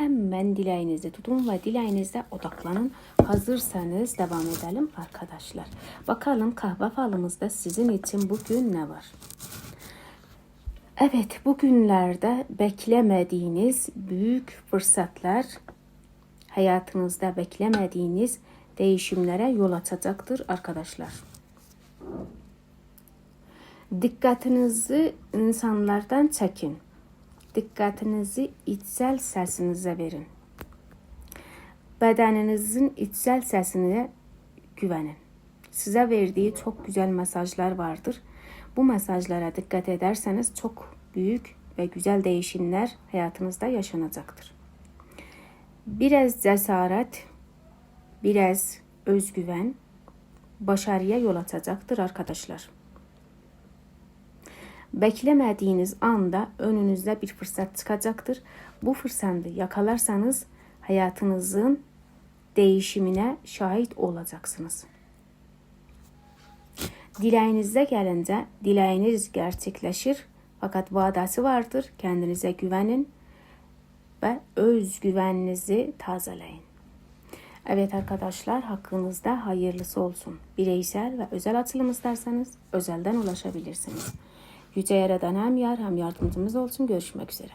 Hemen dileğinizi tutun ve dileğinizde odaklanın. Hazırsanız devam edelim arkadaşlar. Bakalım kahve falımızda sizin için bugün ne var? Evet, bugünlerde beklemediğiniz büyük fırsatlar hayatınızda beklemediğiniz değişimlere yol açacaktır arkadaşlar. Dikkatinizi insanlardan çekin. Dikkatinizi içsel sesinize verin. Bedeninizin içsel sesine güvenin. Size verdiği çok güzel mesajlar vardır. Bu mesajlara dikkat ederseniz çok büyük ve güzel değişimler hayatınızda yaşanacaktır. Biraz cesaret, biraz özgüven başarıya yol açacaktır arkadaşlar. Beklemediğiniz anda önünüzde bir fırsat çıkacaktır. Bu fırsatı yakalarsanız hayatınızın değişimine şahit olacaksınız. Dileğinizde gelince dileğiniz gerçekleşir fakat vadası vardır. Kendinize güvenin ve özgüveninizi tazeleyin. Evet arkadaşlar hakkınızda hayırlısı olsun. Bireysel ve özel atılım isterseniz özelden ulaşabilirsiniz. Yüce Yaradan hem yar hem yardımcımız olsun. Görüşmek üzere.